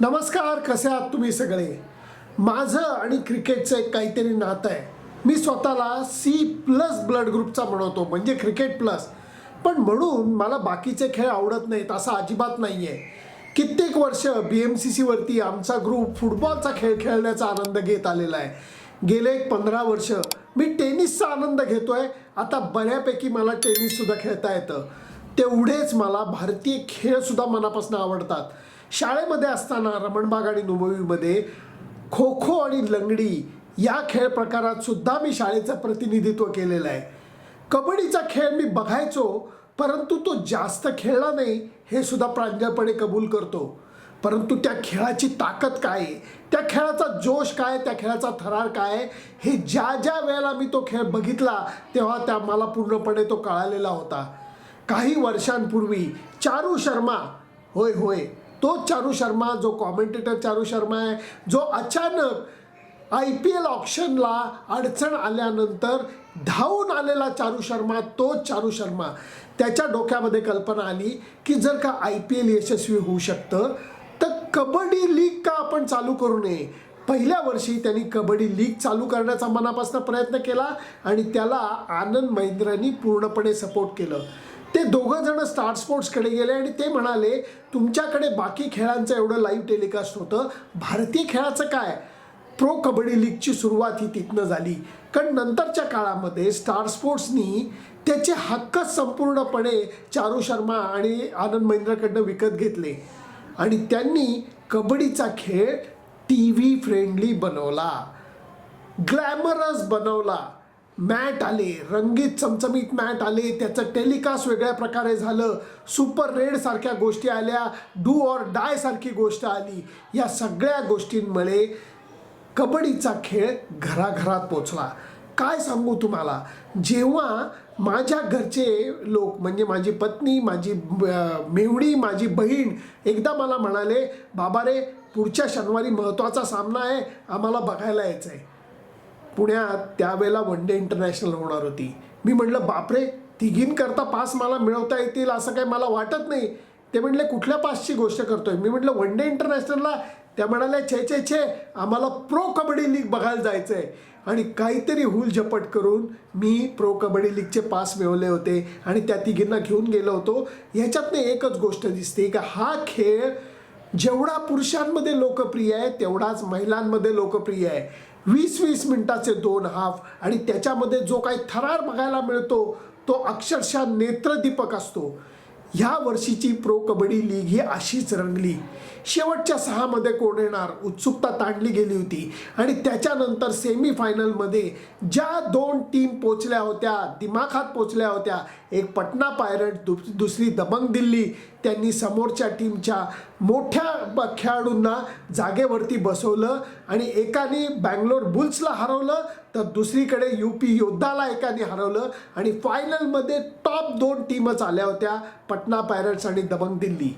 नमस्कार कसे आहात तुम्ही सगळे? माझं आणि क्रिकेटचं एक काहीतरी नातं आहे. मी स्वतःला सी प्लस ब्लड ग्रुपचा म्हणवतो म्हणजे क्रिकेट प्लस पण म्हणून मला बाकीचे खेळ आवडत नाहीत असं अजिबात नाही आहे कित्येक वर्ष बी एम सी सीवरती आमचा ग्रुप फुटबॉलचा खेळ खेळण्याचा आनंद घेत आलेला आहे. गेले एक पंधरा वर्ष मी टेनिसचा आनंद घेतोय. आता बऱ्यापैकी मला टेनिससुद्धा खेळता येतं. तेवढेच मला भारतीय खेळसुद्धा मनापासून आवडतात. शाळेमध्ये असताना रमणबाग आणि नुमवीमध्ये खो खो आणि लंगडी या खेळ प्रकारात सुद्धा मी शाळेचं प्रतिनिधित्व केलेलं आहे. कबड्डीचा खेळ मी बघायचो परंतु तो जास्त खेळला नाही हे सुद्धा प्रांजळपणे कबूल करतो. परंतु त्या खेळाची ताकद काय त्या खेळाचा जोश काय त्या खेळाचा थरार काय हे ज्या ज्या वेळेला मी तो खेळ बघितला तेव्हा त्या मला पूर्णपणे तो कळालेला होता. काही वर्षांपूर्वी चारू शर्मा होय होय तोच चारू शर्मा जो कॉमेंटेटर चारू शर्मा आहे जो अचानक आय पी एल ऑप्शनला अडचण आल्यानंतर धावून आलेला चारू शर्मा तोच चारू शर्मा. त्याच्या डोक्यामध्ये कल्पना आली की जर का आय पी एल यशस्वी होऊ शकतं तर कबड्डी लीग का आपण चालू करू नये? पहिल्या वर्षी त्यांनी कबड्डी लीग चालू करण्याचा मनापासून प्रयत्न केला आणि त्याला आनंद महिंद्रांनी पूर्णपणे सपोर्ट केलं. ते दोघं जण स्टार स्पोर्ट्सकडे गेले आणि ते म्हणाले तुमच्याकडे बाकी खेळांचं एवढं लाईव्ह टेलिकास्ट होतं. भारतीय खेळाचं काय? प्रो कबड्डी लीगची सुरुवात ही तिथनं झाली. कारण नंतरच्या काळामध्ये स्टार स्पोर्ट्सनी त्याचे हक्क संपूर्णपणे चारू शर्मा आणि आनंद महिंद्राकडनं विकत घेतले. आणि त्यांनी कबड्डीचा खेळ टी व्ही फ्रेंडली बनवला. ग्लॅमरस बनवला. मॅट आले रंगीत चमचमीत मॅट आले त्याचं टेलिकास्ट वेगळ्या प्रकारे झालं. सुपर रेड सारख्या गोष्टी आल्या डू ऑर डाय सारखी गोष्ट आली. या सगळ्या गोष्टींमुळे कबड्डीचा खेळ घराघरात पोचला. काय सांगू तुम्हाला? जेव्हा माझ्या घरचे लोक म्हणजे माझी पत्नी माझी मेवडी मेवणी माझी बहीण एकदा मला म्हणाले बाबा रे पुढच्या शनिवारी महत्त्वाचा सामना आहे आम्हाला बघायला यायचं आहे पुण्यात त्यावेळेला वन डे इंटरनॅशनल होणार होती. मी म्हटलं बापरे तिघींकरता पास मला मिळवता येतील असं काही मला वाटत नाही. ते म्हटले कुठल्या पासची गोष्ट करतोय? मी म्हटलं वन डे इंटरनॅशनलला त्या म्हणाल्या छे छे छे आम्हाला प्रो कबड्डी लीग बघायला जायचं आहे आणि काहीतरी हुल झपट करून मी प्रो कबड्डी लीगचे पास मिळवले होते आणि त्या तिघींना घेऊन गेलो होतो. ह्याच्यातनं एकच गोष्ट दिसते की हा खेळ जेवढा पुरुषांमध्ये लोकप्रिय आहे तेवढाच महिलांमध्ये लोकप्रिय आहे. वीस वीस मिनिटाचे दोन हाफ आणि त्याच्यामध्ये जो काही थरार बघायला मिळतो तो अक्षरशः नेत्रदीपक असतो. ह्या वर्षीची प्रो कबड्डी लीग ही अशीच रंगली. शेवटच्या सहामध्ये कोण येणार? उत्सुकता ताणली गेली होती. आणि त्याच्यानंतर सेमीफायनलमध्ये ज्या दोन टीम पोचल्या होत्या दिमाखात पोचल्या होत्या एक पटना पायरट दु दुसरी दबंग दिल्ली त्यांनी समोरच्या टीमच्या मोठ्या खेळाडूंना जागेवरती बसवलं आणि एकाने बँगलोर बुल्सला हरवलं तर दुसरीकडे यू पी योद्धाला एकाने हरवलं आणि फायनलमध्ये टॉप दोन टीमच आल्या होत्या पटना पायरट्स आणि दबंग दिल्ली.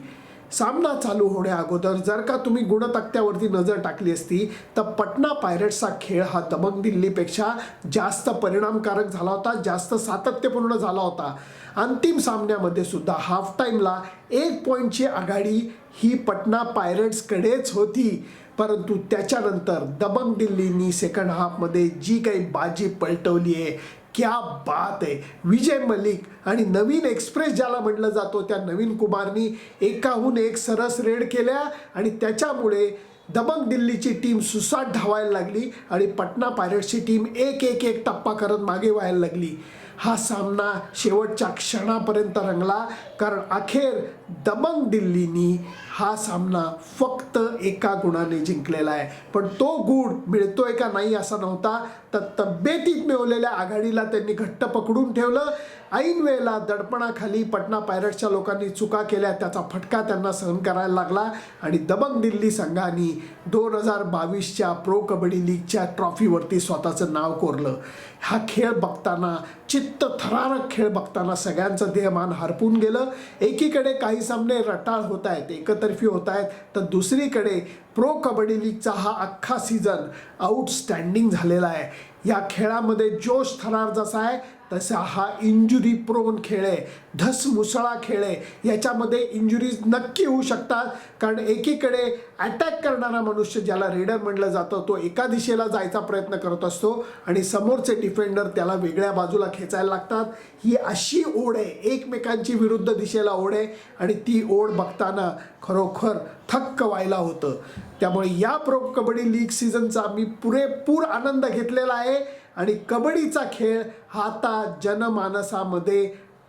सामना चालू होण्या अगोदर जर का तुम्ही गुणतक्त्यावरती नजर टाकली असती तर पटना पायरेट्सचा खेळ हा दबंग दिल्लीपेक्षा जास्त परिणामकारक झाला होता जास्त सातत्यपूर्ण झाला होता. अंतिम सामन्यामध्ये सुद्धा हाफ टाईमला एक पॉईंटची आघाडी ही पटना पायरेट्सकडेच होती. परंतु त्याच्यानंतर दबंग दिल्लीनी सेकंड हाफमध्ये जी काही बाजी पलटवली आहे क्या बात आहे. विजय मलिक आणि नवीन एक्सप्रेस ज्याला म्हटलं जातो त्या नवीन कुमारनी एकाहून एक सरस रेड केल्या आणि त्याच्यामुळे दबंग दिल्लीची टीम सुसाट धावायला लागली आणि पटना पायरेट्सची टीम एक एक एक टप्पा करत मागे व्हायला लागली. हा सामना शेवटच्या क्षणापर्यंत रंगला कारण अखेर दबंग दिल्लीनी हा सामना फक्त एका गुणाने जिंकलेला आहे. पण तो गुण मिळतोय का नाही असा नव्हता. तर तब्येतीत मिळवलेल्या आघाडीला त्यांनी घट्ट पकडून ठेवलं. ऐन वेळेला दडपणाखाली पटना पायरट्सच्या लोकांनी चुका केल्या. त्याचा फटका त्यांना सहन करायला लागला. आणि दबंग दिल्ली संघाने दोन हजार बावीसच्या प्रो कबड्डी लीगच्या ट्रॉफीवरती स्वतःचं नाव कोरलं. हा खेळ बघताना चित्त थरारक खेळ बघताना सगळ्यांचं देहमान हरपून गेलं. एकीकडे काही सामने रटाळ होत आहेत. एकत्र एकतर्फी होत आहेत तर दुसरीकडे प्रो कबड्डी लीगचा हा अख्खा सीझन आउटस्टँडिंग झालेला आहे. या खेळामध्ये जोश थरार जसा आहे तसा हा इंजुरी प्रोन खेळ आहे. धसमुसळा खेळ आहे. याच्यामध्ये इंजुरीज नक्की होऊ शकतात. कारण एकीकडे अटॅक करणारा मनुष्य ज्याला रेडर म्हणलं जातं तो एका दिशेला जायचा प्रयत्न करत असतो आणि समोरचे डिफेंडर त्याला वेगळ्या बाजूला खेचायला लागतात. ही अशी ओढ आहे. एकमेकांची विरुद्ध दिशेला ओढ आहे आणि ती ओढ बघताना खरोखर थक्क व्हायला होतं. त्यामुळे या प्रो कबड्डी लीग सीझनचा मी पुरेपूर आनंद घेतलेला आहे. आणि कबड्डीचा खेळ हा आता जनमानसामध्ये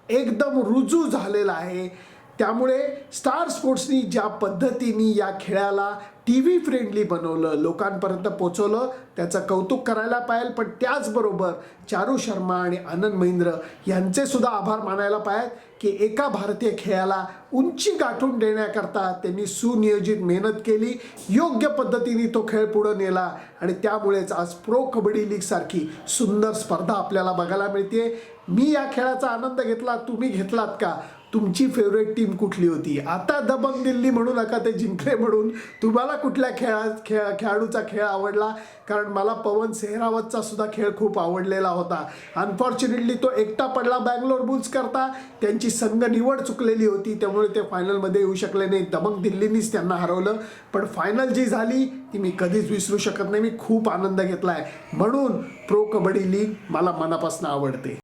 एकदम रुजू झालेला आहे. त्यामुळे स्टार स्पोर्ट्सनी ज्या पद्धतीने या खेळाला टी व्ही फ्रेंडली बनवलं लोकांपर्यंत पोचवलं त्याचं कौतुक करायला पाहिजे पण त्याचबरोबर चारू शर्मा आणि आनंद महिंद्र यांचे सुद्धा आभार मानायला पाहिजेत की एका भारतीय खेळाला उंची गाठून देण्याकरता त्यांनी सुनियोजित मेहनत केली योग्य पद्धतीने तो खेळ पुढं नेला आणि त्यामुळेच आज प्रो कबड्डी लीगसारखी सुंदर स्पर्धा आपल्याला बघायला मिळते मी या खेळाचा आनंद घेतला तुम्ही घेतलात का? तुमची फेवरेट टीम कुठली होती? आता दबंग दिल्ली म्हणू नका ते जिंकले म्हणून. तुम्हाला कुठल्या खेळा खेळ खेळाडूचा खेळ आवडला? कारण मला पवन सेहरावतचा सुद्धा खेळ खूप आवडलेला होता. अनफॉर्च्युनेटली तो एकटा पडला बँगलोर बुल्स करता. त्यांची संघ निवड चुकलेली होती त्यामुळे ते फायनलमध्ये येऊ शकले नाही. दबंग दिल्लीनीच त्यांना हरवलं. पण फायनल जी झाली ती मी कधीच विसरू शकत नाही. मी खूप आनंद घेतला आहे म्हणून प्रो कबड्डी लीग मला मनापासून आवडते.